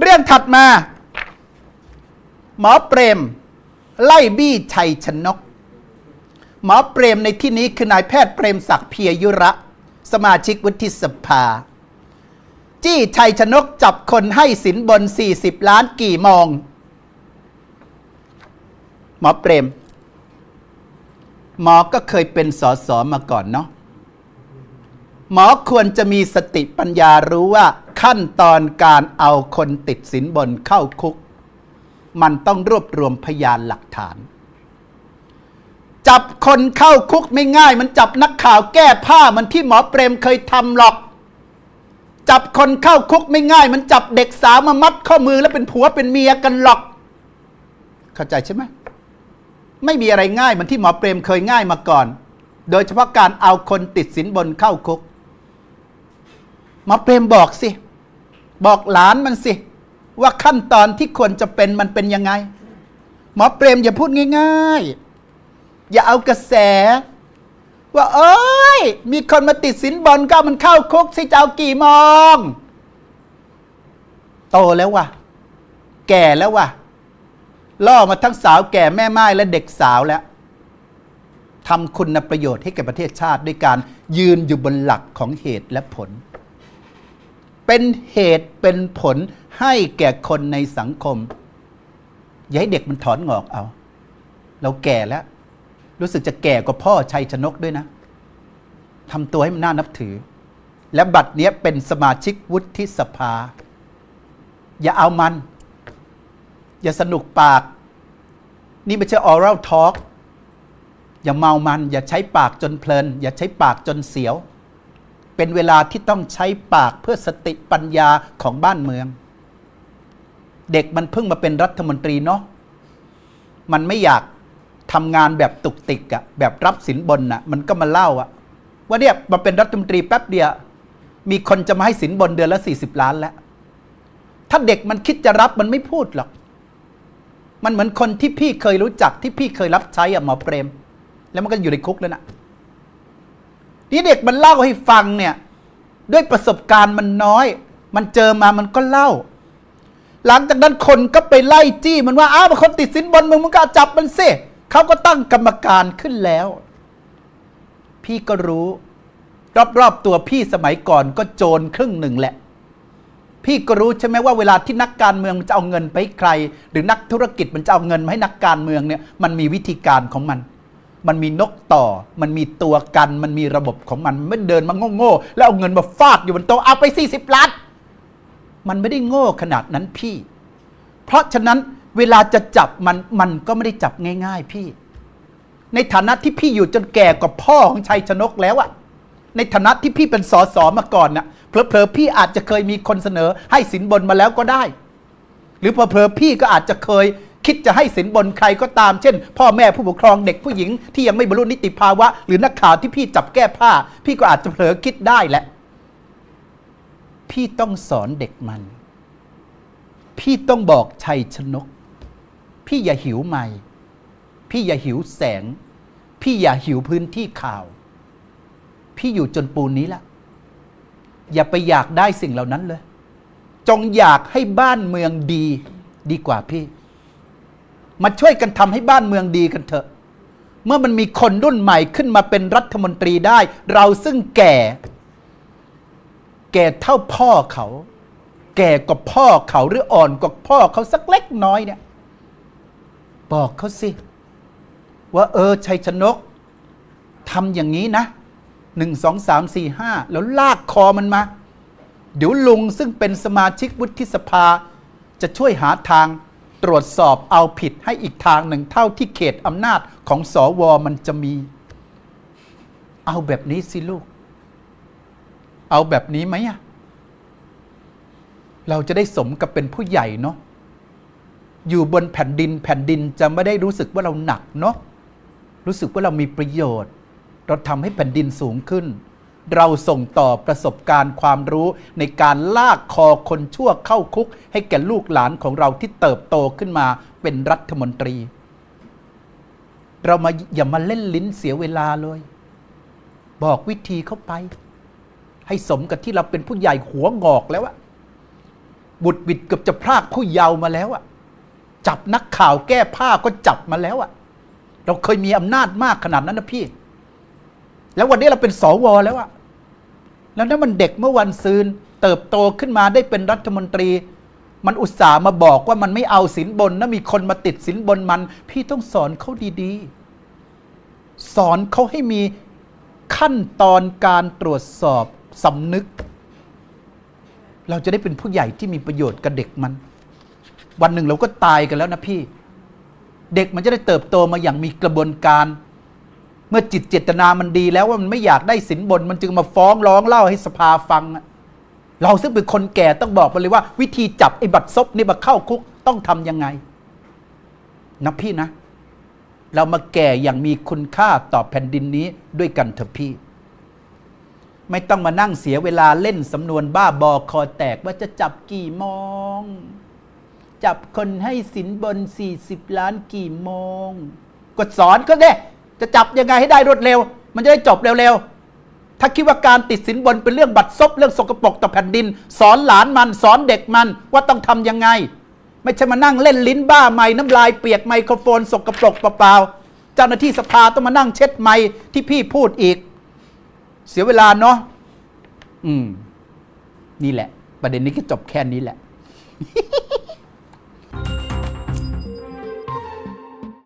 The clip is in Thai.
เรื่องถัดมา หมอเปรม ไล่บี้ชัยชนก หมอเปรมในที่นี้คือนายแพทย์เปรมศักดิ์เพียยุระ สมาชิกวุฒิสภา จี้ชัยชนกจับคนให้สินบน 40 ล้านกี่โมงหมอเปรม หมอก็เคยเป็นสอสอมาก่อนเนาะ หมอควรจะมีสติปัญญารู้ว่าขั้นตอนการเอาคนติดสินบนเข้าคุก มันต้องรวบรวมพยานหลักฐาน จับคนเข้าคุกไม่ง่าย มันจับนักข่าวแก้ผ้ามันที่หมอเปรมเคยทำหรอก จับคนเข้าคุกไม่ง่าย มันจับเด็กสาวมามัดข้อมือแล้วเป็นผัวเป็นเมียกันหรอก เข้าใจใช่ไหมไม่มีอะไรง่ายเหมือนที่หมอเปรมเคยง่ายมาก่อน โดยเฉพาะการเอาคนติดสินบนเข้าคุก มอเปรมบอกสิ บอกหลานมันสิ ว่าขั้นตอนที่ควรจะเป็นมันเป็นยังไง หมอเปรมอย่าพูดง่าย ๆ อย่าเอากระแส ว่า เอ้ย มีคนมาติดสินบนก็มันเข้าคุกสิจะเอากี่มอง โตแล้ววะแก่แล้ววะล่อมาทั้งสาวแก่แม่ไม้และเด็กสาวแล้วทำคุณประโยชน์ให้แก่ประเทศชาติด้วยการยืนอยู่บนหลักของเหตุและผล เป็นเหตุเป็นผลให้แก่คนในสังคม อย่าให้เด็กมันถอนงอกเอา เราแก่แล้ว รู้สึกจะแก่กว่าพ่อชัยชนกด้วยนะทำตัวให้มันน่านับถือ และบัตรเนี้ยเป็นสมาชิกวุฒิสภา อย่าเอามัน อย่าสนุกปาก นี่ไม่ใช่ oral talk อย่าเมามัน อย่าใช้ปากจนเพลิน อย่าใช้ปากจนเสียว เป็นเวลาที่ต้องใช้ปากเพื่อสติปัญญาของบ้านเมือง เด็กมันเพิ่งมาเป็นรัฐมนตรีเนาะมันไม่อยากทำงานแบบตุกติกอะแบบรับสินบนอะมันก็มาเล่าอะว่าเนี่ยมาเป็นรัฐมนตรีแป๊บเดียวมีคนจะมาให้สินบนเดือนละ 40 ล้านแล้ว ถ้าเด็กมันคิดจะรับมันไม่พูดหรอก มันเหมือนคนที่พี่เคยรู้จักที่พี่เคยรับใช้อะหมอเปรม แล้วมันก็อยู่ในคุกแล้วนะ นี่เด็กมันเล่าให้ฟังเนี่ย ด้วยประสบการณ์มันน้อย มันเจอมามันก็เล่า หลังจากนั้นคนก็ไปไล่จี้มันว่าอ้าวมันคนติดสินบนมึงมึงก็จับมันสิเขาก็ตั้งกรรมการขึ้นแล้ว พี่ก็รู้ รอบๆตัวพี่สมัยก่อนก็โจรครึ่งหนึ่งแหละ พี่ก็รู้ใช่ไหมว่าเวลาที่นักการเมืองมันจะเอาเงินไปให้ใคร หรือนักธุรกิจมันจะเอาเงินมาให้นักการเมืองเนี่ยมันมีวิธีการของมัน มันมีนกต่อ มันมีตัวกัน มันมีระบบของมันไม่เดินมาโง่ๆแล้วเอาเงินมาฟาดอยู่บนโต๊ะเอาไป 40ล้านมันไม่ได้โง่ขนาดนั้นพี่ เพราะฉะนั้นเวลาจะจับมันมันก็ไม่ได้จับง่าย ๆ พี่ ในฐานะที่พี่อยู่จนแก่กว่าพ่อของชัยชนกแล้วอะในฐานะที่พี่เป็นสอสอมาก่อนน่ะเผลอๆพี่อาจจะเคยมีคนเสนอให้สินบนมาแล้วก็ได้ หรือเผลอๆพี่ก็อาจจะเคย คิดจะให้สินบนใครก็ตาม เช่น พ่อแม่ผู้ปกครองเด็กผู้หญิงที่ยังไม่บรรลุนิติภาวะ หรือนักข่าวที่พี่จับแก้ผ้า พี่ก็อาจจะเผลอคิดได้แหละ พี่ต้องสอนเด็กมัน พี่ต้องบอกชัยชนก พี่อย่าหิวใหม่ พี่อย่าหิวแสง พี่อย่าหิวพื้นที่ข่าว พี่อยู่จนปูนนี้ละอย่าไปอยากได้สิ่งเหล่านั้นเลย จงอยากให้บ้านเมืองดีดีกว่าพี่ มาช่วยกันทำให้บ้านเมืองดีกันเถอะ เมื่อมันมีคนรุ่นใหม่ขึ้นมาเป็นรัฐมนตรีได้ เราซึ่งแก่ แก่เท่าพ่อเขา แก่กว่าพ่อเขาหรืออ่อนกว่าพ่อเขาสักเล็กน้อยเนี่ย บอกเขาสิ ว่าเออชัยชนกทำอย่างนี้นะหนึ่งสองสามสี่ห้าแล้วลากคอมันมา เดี๋ยวลุงซึ่งเป็นสมาชิกวุฒิสภาจะช่วยหาทาง ตรวจสอบเอาผิดให้อีกทางหนึ่งเท่าที่เขตอำนาจของสอวอมันจะมี เอาแบบนี้สิลูก เอาแบบนี้ไหมอะเราจะได้สมกับเป็นผู้ใหญ่เนาะอยู่บนแผ่นดินแผ่นดินจะไม่ได้รู้สึกว่าเราหนักเนาะรู้สึกว่าเรามีประโยชน์ เราทำให้แผ่นดินสูงขึ้น เราส่งต่อประสบการณ์ความรู้ในการลากคอคนชั่วเข้าคุก ให้แก่ลูกหลานของเราที่เติบโตขึ้นมาเป็นรัฐมนตรี เรามาอย่ามาเล่นลิ้นเสียเวลาเลย บอกวิธีเข้าไป ให้สมกับที่เราเป็นผู้ใหญ่หัวงอกแล้วอะบุตรบิดเกือบจะพรากผู้เยาว์มาแล้วอะจับนักข่าวแก้ผ้าก็จับมาแล้วอะเราเคยมีอำนาจมากขนาดนั้นนะพี่ แล้ววันนี้เราเป็นสวแล้วอะ แล้วนั่นมันเด็กเมื่อวันซืน เติบโตขึ้นมาได้เป็นรัฐมนตรี มันอุตส่าห์มาบอกว่ามันไม่เอาสินบนนะมีคนมาติดสินบนมัน พี่ต้องสอนเขาดีๆ สอนเขาให้มีขั้นตอนการตรวจสอบสำนึก เราจะได้เป็นผู้ใหญ่ที่มีประโยชน์กับเด็กมัน วันหนึ่งเราก็ตายกันแล้วนะพี่ เด็กมันจะได้เติบโตมาอย่างมีกระบวนการ เมื่อจิตเจตนามันดีแล้วว่ามันไม่อยากได้สินบน มันจึงมาฟ้องร้องเล่าให้สภาฟัง เราซึ่งเป็นคนแก่ต้องบอกไปเลยว่า วิธีจับไอ้บัตรซบนี่มาเข้าคุกต้องทำยังไงนะพี่นะ เรามาแก่อย่างมีคุณค่าต่อแผ่นดินนี้ด้วยกันเถอะพี่ ไม่ต้องมานั่งเสียเวลาเล่นสำนวนบ้าบอคอแตกว่าจะจับกี่โมงจับคนให้สินบน 40 ล้านกี่โมง ก็สอนก็ได้ จะจับยังไงให้ได้รวดเร็ว มันจะได้จบเร็วๆ ถ้าคิดว่าการติดสินบนเป็นเรื่องบัตรซบเรื่องสกปรกต่อแผ่นดิน สอนหลานมันสอนเด็กมันว่าต้องทำยังไง ไม่ใช่มานั่งเล่นลิ้นบ้าไม้น้ำลายเปียกไมโครโฟน สกปรกเปล่าๆเจ้าหน้าที่สภาต้องมานั่งเช็ดไม้ที่พี่พูดอีก เสียเวลาเนาะอืม นี่แหละ ประเด็นนี้ก็จบแค่นี้แหละ